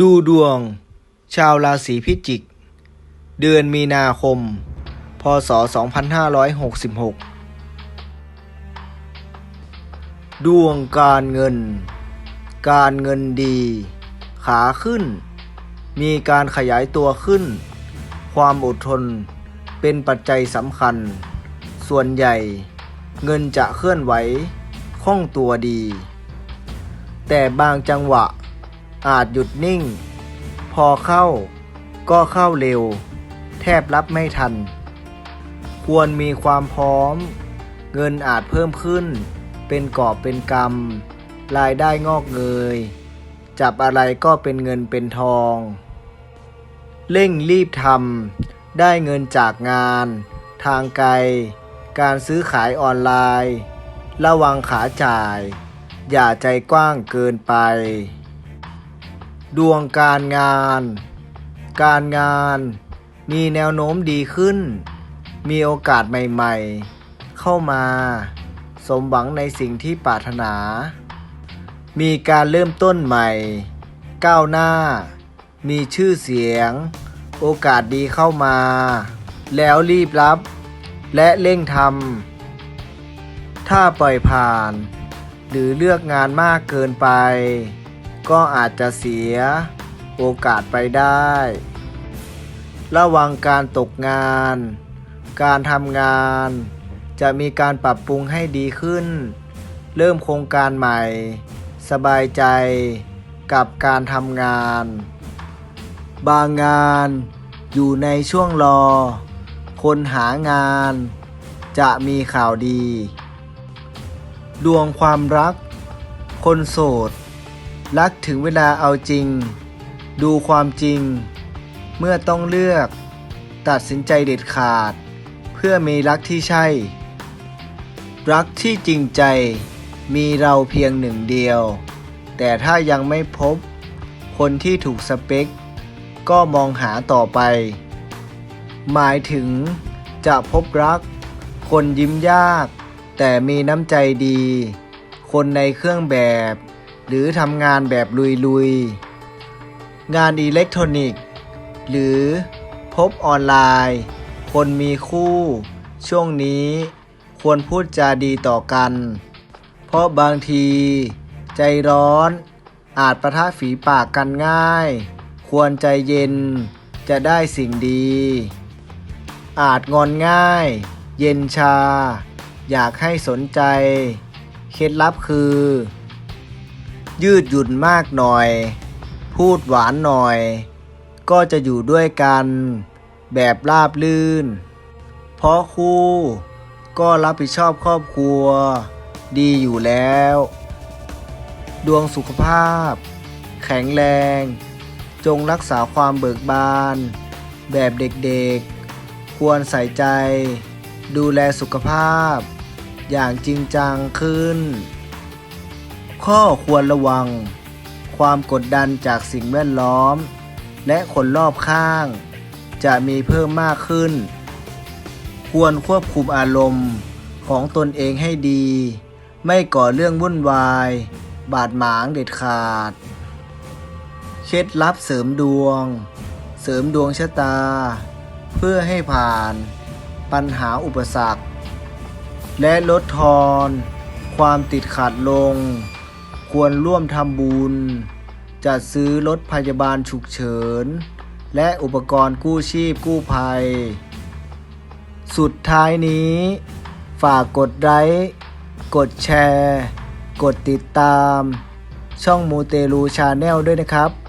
ดูดวง ชาวราศีพิจิก เดือนมีนาคม พศ 2566 ดวงการเงิน การเงินดี ขาขึ้น มีการขยายตัวขึ้น ความอดทนเป็นปัจจัยสำคัญ ส่วนใหญ่เงินจะเคลื่อนไหวคล่องตัวดี แต่บางจังหวะ อาจหยุดนิ่ง พอเข้าก็เข้าเร็ว แทบรับไม่ทัน ควรมีความพร้อม เงินอาจเพิ่มขึ้น เป็นกอบเป็นกำรายได้งอกเงย จับอะไรก็เป็นเงินเป็นทอง เร่งรีบทำได้เงินจากงาน ทางไกล การซื้อขายออนไลน์ ระวังขาจ่าย อย่าใจกว้างเกินไป ดวงการงาน การงานมีแนวโน้มดีขึ้น มีโอกาสใหม่ๆ เข้ามา สมหวังในสิ่งที่ปรารถนา มีการเริ่มต้นใหม่ ก้าวหน้า มีชื่อเสียง โอกาสดีเข้ามา แล้วรีบรับ และเร่งทำถ้าปล่อยผ่าน หรือเลือกงานมากเกินไป ก็อาจจะเสียโอกาสไปได้ ระวังการตกงาน การทำงาน จะมีการปรับปรุงให้ดีขึ้น เริ่มโครงการใหม่ สบายใจกับการทำงาน บางงานอยู่ในช่วงรอ คนหางานจะมีข่าวดี ดวงความรัก คนโสด รักถึงเวลาเอาจริง ดูความจริง เมื่อต้องเลือก ตัดสินใจเด็ดขาด เพื่อมีรักที่ใช่ รักที่จริงใจมีเราเพียงหนึ่งเดียว แต่ถ้ายังไม่พบ คนที่ถูกสเปค ก็มองหาต่อไป หมายถึงจะพบรัก คนยิ้มยาก แต่มีน้ำใจดี คนในเครื่องแบบ หรือทำงานแบบลุยๆ งานอิเล็กทรอนิกส์ หรือพบออนไลน์ คนมีคู่ ช่วงนี้ควรพูดจาดีต่อกัน เพราะบางที ใจร้อน อาจประทะฝีปากกันง่าย ควรใจเย็นจะได้สิ่งดี อาจงอนง่าย เย็นชา อยากให้สนใจ เคล็ดลับคือ ยืดหยุ่นมากหน่อย พูดหวานหน่อย ก็จะอยู่ด้วยกัน แบบราบลื่น เพราะคู่ก็รับผิดชอบครอบครัว ดีอยู่แล้ว ดวงสุขภาพ แข็งแรง จงรักษาความเบิกบาน แบบเด็กๆ ควรใส่ใจ ดูแลสุขภาพ อย่างจริงจังขึ้น ข้อควรระวัง ความกดดันจากสิ่งแวดล้อม และคนรอบข้าง จะมีเพิ่มมากขึ้น ควรควบคุมอารมณ์ของตนเองให้ดี ไม่ก่อเรื่องวุ่นวาย บาดหมางเด็ดขาด เคล็ดลับเสริมดวง เสริมดวงชะตา เพื่อให้ผ่านปัญหาอุปสรรค และลดทอน ความติดขัดลง ควรร่วมทำบุญ จัดซื้อรถพยาบาลฉุกเฉิน และอุปกรณ์กู้ชีพกู้ภัย สุดท้ายนี้ ฝากกดไลค์กดแชร์ กดติดตาม ช่องมูเตลูชาแนลด้วยนะครับ